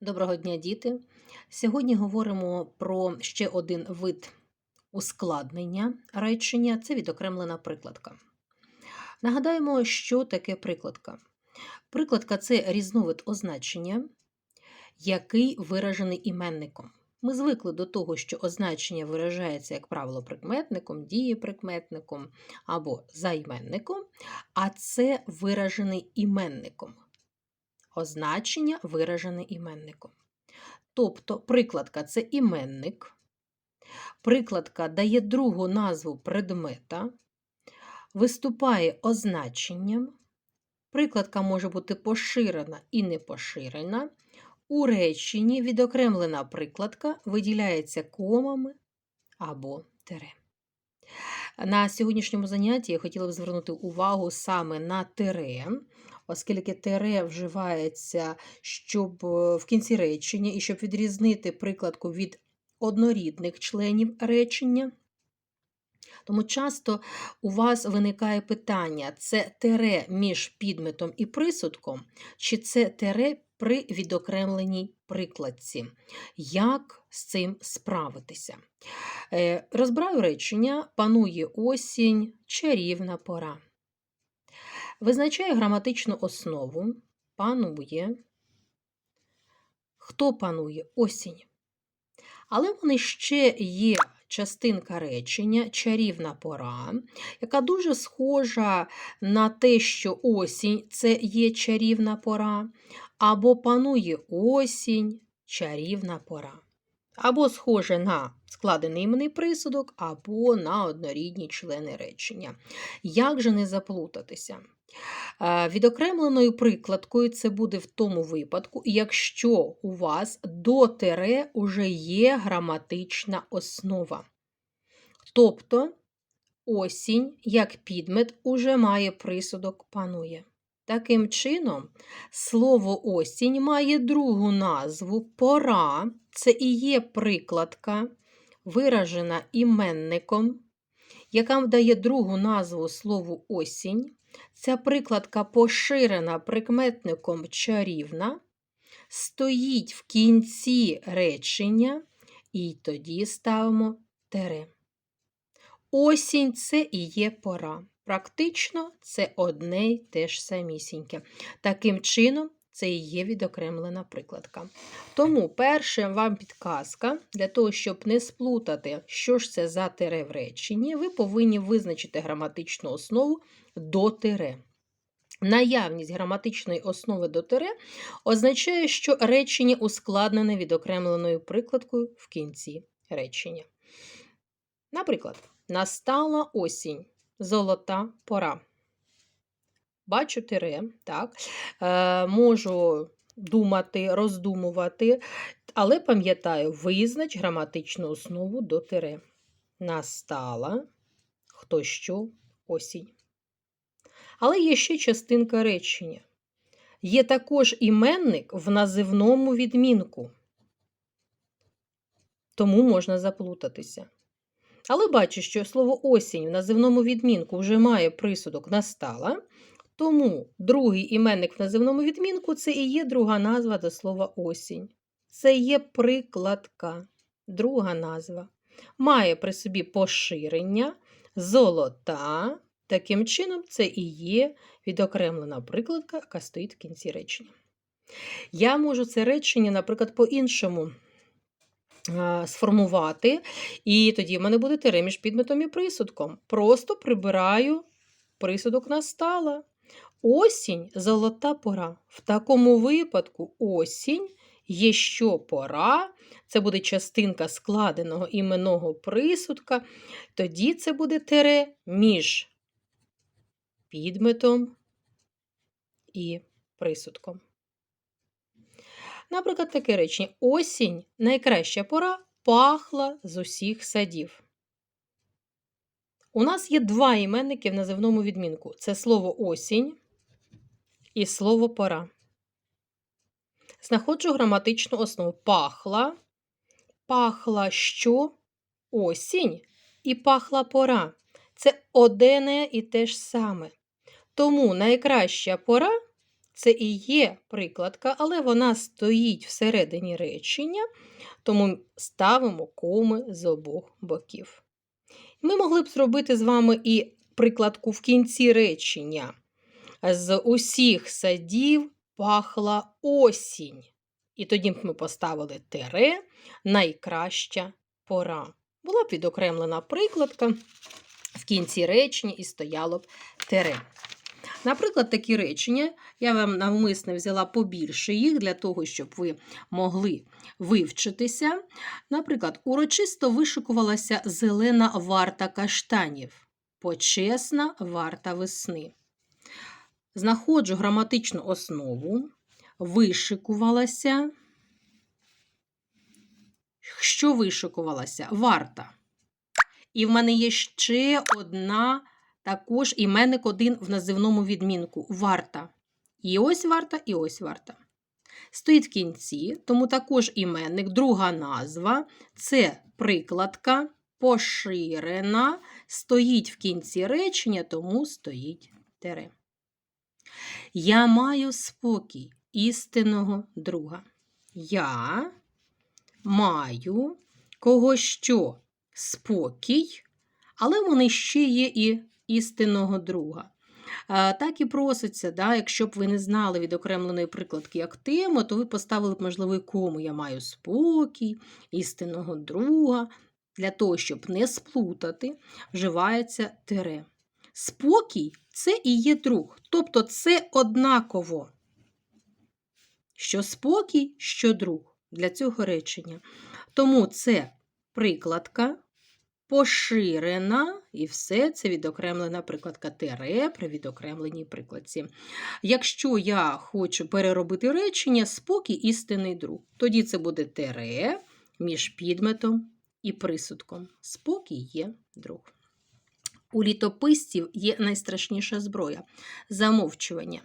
Доброго дня, діти! Сьогодні говоримо про ще один вид ускладнення речення це відокремлена прикладка. Нагадаємо, що таке прикладка. Прикладка це різновид означення, який виражений іменником. Ми звикли до того, що означення виражається, як правило, прикметником, дієприкметником або займенником, а це виражений іменником означення виражене іменником. Тобто прикладка це іменник, прикладка дає другу назву предмета, виступає означенням, прикладка може бути поширена і не поширена. У реченні відокремлена прикладка виділяється комами або тире. На сьогоднішньому занятті я хотіла б звернути увагу саме на тире, оскільки тире вживається щоб е, в кінці речення і щоб відрізнити прикладку від однорідних членів речення. Тому часто у вас виникає питання: це тере між підметом і присудком, чи це тере при відокремленій прикладці. Як з цим справитися? Е, розбираю речення, панує осінь, чарівна пора. Визначає граматичну основу, панує. Хто панує? Осінь. Але вони ще є частинка речення, чарівна пора, яка дуже схожа на те, що осінь це є чарівна пора, або панує осінь, чарівна пора. Або схоже на складений іменний присудок, або на однорідні члени речення. Як же не заплутатися? Відокремленою прикладкою це буде в тому випадку, якщо у вас до тире уже є граматична основа. Тобто осінь, як підмет, уже має присудок панує. Таким чином, слово осінь має другу назву пора, це і є прикладка, виражена іменником, яка дає другу назву слову осінь. Ця прикладка поширена прикметником чарівна, стоїть в кінці речення, і тоді ставимо тере. Осінь це і є пора. Практично це одне й те ж самісіньке. Таким чином, це і є відокремлена прикладка. Тому перша вам підказка, для того, щоб не сплутати, що ж це за тире в реченні, ви повинні визначити граматичну основу до тире. Наявність граматичної основи до тире означає, що речення ускладнене відокремленою прикладкою в кінці речення. Наприклад, настала осінь, золота пора. Бачу тире, так, е, можу думати, роздумувати, але пам'ятаю, визнач граматичну основу до тире. Настала хто що осінь. Але є ще частинка речення. Є також іменник в називному відмінку, тому можна заплутатися. Але бачу, що слово осінь в називному відмінку вже має присудок настала, тому другий іменник в називному відмінку це і є друга назва до слова осінь. Це є прикладка, друга назва. Має при собі поширення, золота. Таким чином, це і є відокремлена прикладка, яка стоїть в кінці речення. Я можу це речення, наприклад, по-іншому сформувати, і тоді в мене буде тире між підметом і присудком. Просто прибираю присудок настала. Осінь золота пора. В такому випадку осінь є що пора, це буде частинка складеного іменного присудка, тоді це буде тире між підметом і присудком. Наприклад, таке речення: осінь найкраща пора пахла з усіх садів. У нас є два іменники в називному відмінку: це слово осінь і слово пора. Знаходжу граматичну основу пахла, пахла що осінь і пахла пора. Це одне і те ж саме. Тому найкраща пора це і є прикладка, але вона стоїть всередині речення, тому ставимо коми з обох боків. Ми могли б зробити з вами і прикладку в кінці речення. З усіх садів пахла осінь. І тоді б ми поставили тере найкраща пора. Була б відокремлена прикладка в кінці речення і стояло б тере. Наприклад, такі речення, я вам навмисно взяла побільше їх для того, щоб ви могли вивчитися. Наприклад, урочисто вишикувалася зелена варта каштанів, почесна варта весни. Знаходжу граматичну основу, вишикувалася. Що вишикувалася? Варта. І в мене є ще одна, також іменник один в називному відмінку варта. І ось варта, і ось варта. Стоїть в кінці, тому також іменник, друга назва це прикладка, поширена, стоїть в кінці речення, тому стоїть тере. Я маю спокій істинного друга. Я маю кого що спокій, але вони ще є і істинного друга. Так і проситься, да, якщо б ви не знали відокремленої прикладки як тему, то ви поставили б, можливо, кому я маю спокій, істинного друга. Для того, щоб не сплутати, вживається тире. Спокій це і є друг, тобто це однаково. Що спокій, що друг для цього речення. Тому це прикладка, поширена, і все це відокремлена прикладка тере при відокремленій прикладці. Якщо я хочу переробити речення, спокій істинний друг, тоді це буде тере між підметом і присудком. Спокій є друг. У літописців є найстрашніша зброя замовчування.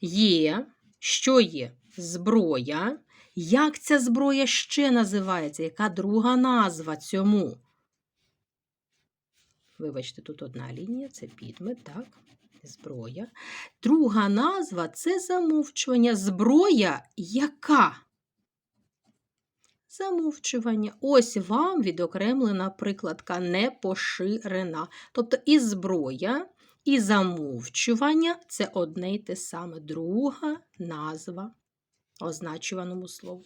Є, що є? Зброя. Як ця зброя ще називається? Яка друга назва цьому? Вибачте, тут одна лінія, це підмет, так, зброя. Друга назва це замовчування. Зброя яка? Замовчування. Ось вам відокремлена прикладка не поширена. Тобто і зброя, і замовчування це одне й те саме. Друга назва означуваному слову.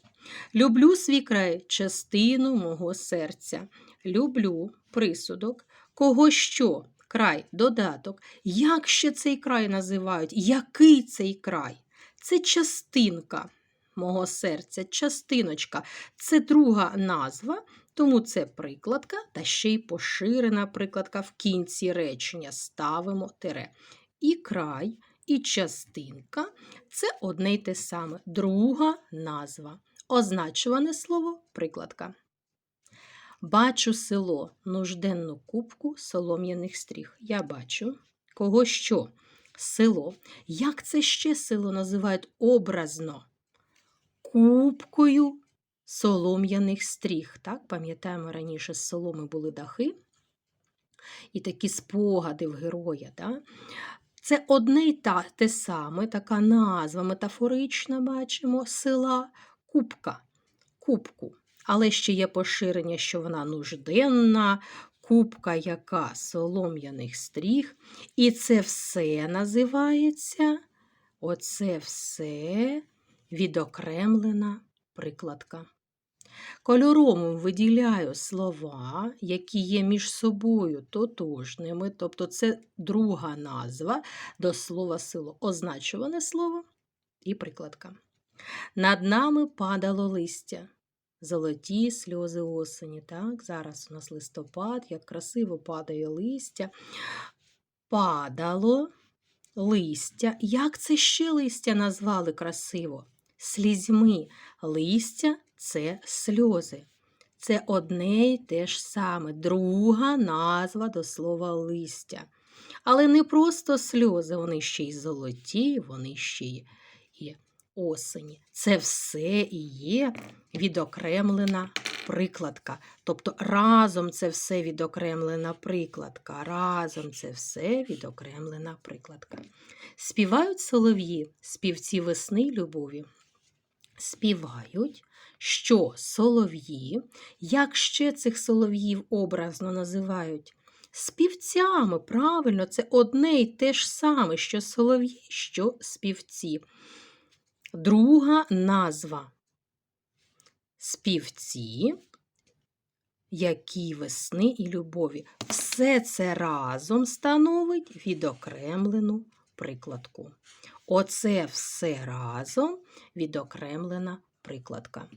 Люблю свій край, частину мого серця. Люблю присудок, кого що, край, додаток. Як ще цей край називають? Який цей край? Це частинка мого серця, частиночка. Це друга назва, тому це прикладка та ще й поширена прикладка в кінці речення. Ставимо тире. І край, і частинка це одне й те саме. Друга назва. Означуване слово прикладка. Бачу село, нужденну кубку солом'яних стріх. Я бачу, кого що? Село. Як це ще село називають образно? Кубкою солом'яних стріх. Так, Пам'ятаємо, раніше з соломи були дахи і такі спогади в героя. Да? Це одне й та, те саме, така назва метафорична, бачимо, села кубка, кубку. Але ще є поширення, що вона нужденна, кубка яка солом'яних стріх. І це все називається, оце все відокремлена прикладка. Кольоровим виділяю слова, які є між собою тотожними, тобто це друга назва до слова село, означуване слово і прикладка. Над нами падало листя, золоті сльози осені. Так, Зараз у нас листопад, як красиво падає листя. Падало листя. Як це ще листя назвали красиво? Слізьми. Листя це сльози. Це одне й те ж саме, друга назва до слова листя. Але не просто сльози, вони ще й золоті, вони ще й осені. Це все і є відокремлена прикладка. Тобто разом це все відокремлена прикладка. Разом це все відокремлена прикладка. Співають солов'ї, співці весни любові. Співають, що солов'ї, як ще цих солов'їв образно називають? Співцями, правильно, це одне й те ж саме, що солов'ї, що співці. Друга назва. Співці, які весни і любові. Все це разом становить відокремлену прикладку. Оце все разом відокремлена прикладка.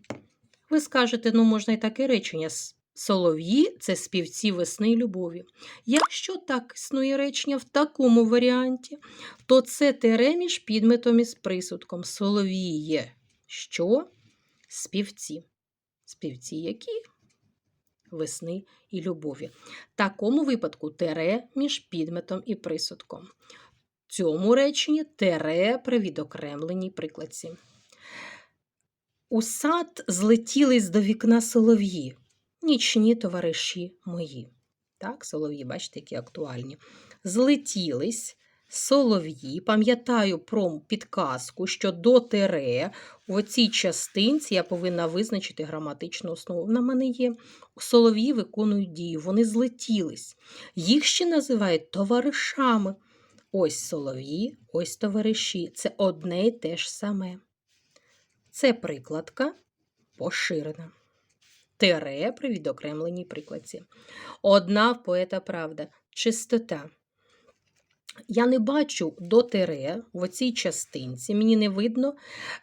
Ви скажете, ну можна і таке речення. Солов'ї це співці весни і любові. Якщо так існує речення в такому варіанті, то це тере між підметом і з присудком. Солов'їє. Що? Співці. Співці які? Весни і любові. В такому випадку тере між підметом і присудком. В цьому реченні тере при відокремленій прикладці. У сад злетілись до вікна солов'ї, нічні товариші мої. Так, солов'ї, бачите, які актуальні. Злетілись солов'ї. Пам'ятаю про підказку, що до тере у цій частинці я повинна визначити граматичну основу. На мене є. Солов'ї виконують дію, вони злетілись. Їх ще називають товаришами. Ось солов'ї, ось товариші. Це одне й те ж саме. Це прикладка поширена. Тере при відокремленій прикладці. Одна в поета правда чистота. Я не бачу до тере в оцій частинці, мені не видно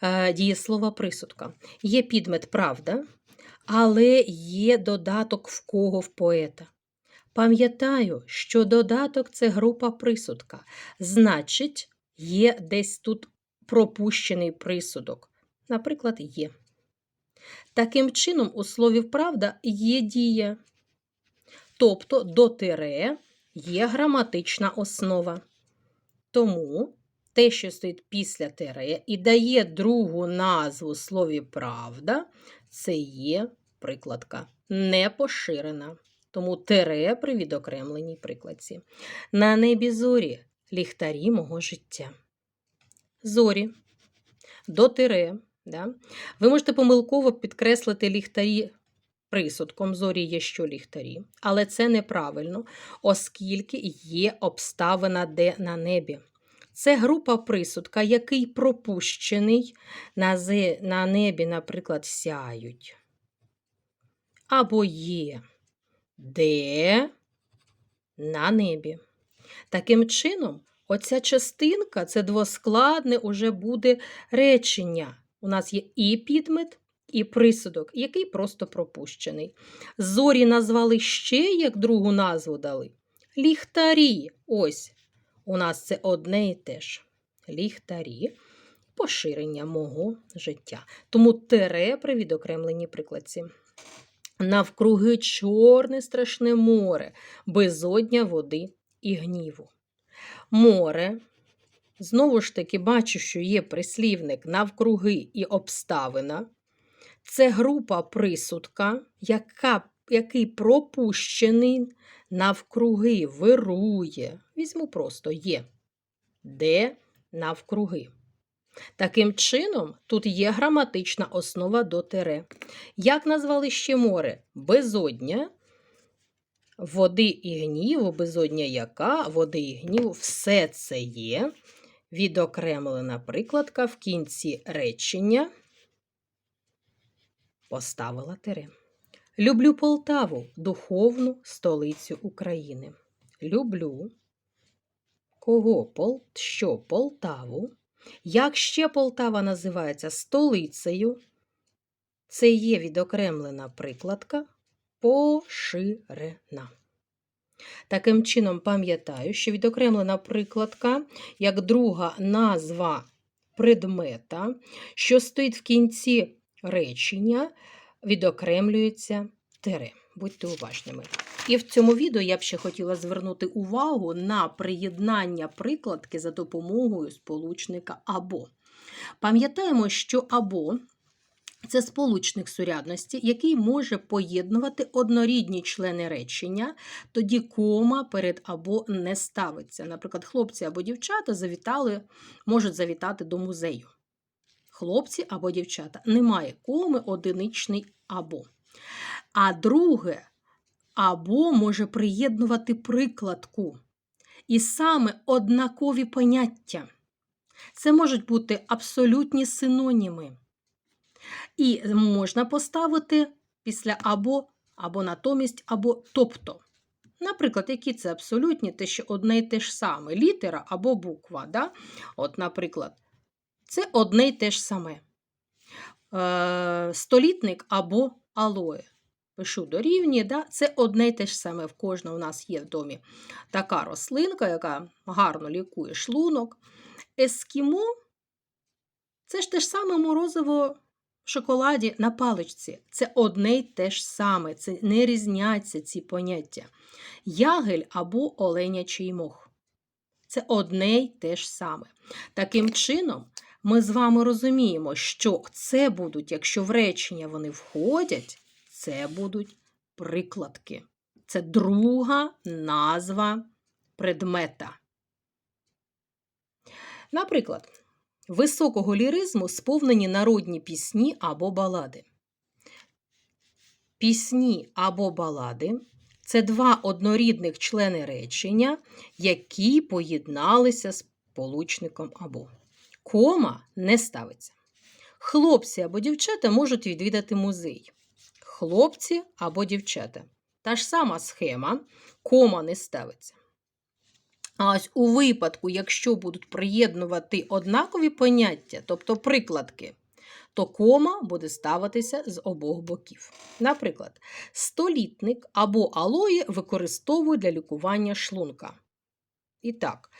е, дієслова присудка. Є підмет правда, але є додаток в кого в поета. Пам'ятаю, що додаток це група присудка. Значить, є десь тут пропущений присудок. Наприклад, є. Таким чином, у слові правда є дія. Тобто до тире є граматична основа. Тому те, що стоїть після тире і дає другу назву слові правда, це є прикладка не поширена. Тому тире при відокремленій прикладці. На небі зорі ліхтарі мого життя. Зорі до тире. Да? Ви можете помилково підкреслити ліхтарі присудком. Зорі є що ліхтарі. Але це неправильно, оскільки є обставина де на небі. Це група присудка, який пропущений на, на небі, наприклад, сяють. Або є де на небі. Таким чином, оця частинка, це двоскладне уже буде речення. У нас є і підмет, і присудок, який просто пропущений. Зорі назвали ще, як другу назву дали. Ліхтарі. Ось. У нас це одне і те ж. Ліхтарі. Поширення мого життя. Тому тере при відокремленій прикладці. Навкруги чорне страшне море, безодня води і гніву. Море. Знову ж таки, бачу, що є прислівник навкруги і обставина. Це група присудка, яка, який пропущений навкруги, вирує. Візьму просто є. Де навкруги. Таким чином, тут є граматична основа до тере. Як назвали ще море? Безодня. Води і гніву, безодня яка, води і гніву, все це є. Відокремлена прикладка в кінці речення поставила тире. Люблю Полтаву, духовну столицю України. Люблю. Кого? Пол... Що? Полтаву. Як ще Полтава називається столицею, це є відокремлена прикладка поширена. Таким чином, пам'ятаю, що відокремлена прикладка як друга назва предмета, що стоїть в кінці речення, відокремлюється тире. Будьте уважними. І в цьому відео я б ще хотіла звернути увагу на приєднання прикладки за допомогою сполучника або. Пам'ятаємо, що або Це сполучник сурядності, який може поєднувати однорідні члени речення, тоді кома перед або не ставиться. Наприклад, хлопці або дівчата завітали, можуть завітати до музею. Хлопці або дівчата. Немає коми одиничний або. А друге або може приєднувати прикладку. І саме однакові поняття. Це можуть бути абсолютні синоніми. І можна поставити після або, або натомість, або тобто. Наприклад, які це абсолютні, те, що одне й те ж саме літера або буква. Да? От, наприклад, це одне й те ж саме. Е, столітник або алоє. Пишу дорівнює, да? це одне й те ж саме. В кожного у нас є в домі така рослинка, яка гарно лікує шлунок. Ескімо це ж те ж саме морозиво в шоколаді на паличці. Це одне й те ж саме, це не різняться ці поняття. Ягель або оленячий мох. Це одне й те ж саме. Таким чином, ми з вами розуміємо, що це будуть, якщо в речення вони входять, це будуть прикладки. Це друга назва предмета. Наприклад, високого ліризму сповнені народні пісні або балади. Пісні або балади це два однорідних члени речення, які поєдналися з получником або. Кома не ставиться. Хлопці або дівчата можуть відвідати музей. Хлопці або дівчата. Та ж сама схема, кома не ставиться. А ось у випадку, якщо будуть приєднувати однакові поняття, тобто прикладки, то кома буде ставитися з обох боків. Наприклад, столітник або алої використовують для лікування шлунка. І так,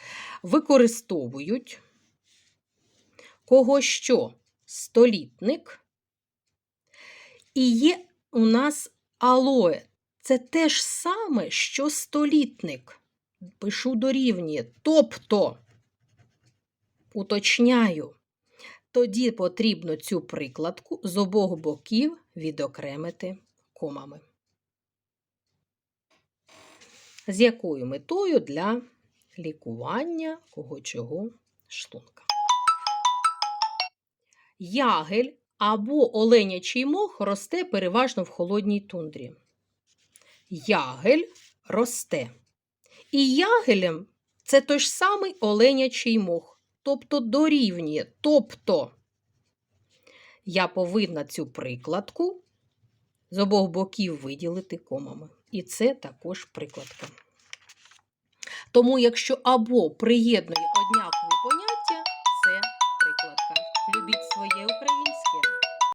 використовують кого що? Столітник. І є у нас алоє. Це те ж саме, що столітник пишу дорівнює. Тобто, уточняю, тоді потрібно цю прикладку з обох боків відокремити комами. З якою метою для лікування кого чого шлунка. Ягель або оленячий мох росте переважно в холодній тундрі. Ягель росте. І ягелем це той ж самий оленячий мох, тобто дорівнює. Тобто я повинна цю прикладку з обох боків виділити комами. І це також прикладка. Тому, якщо або приєднує однакові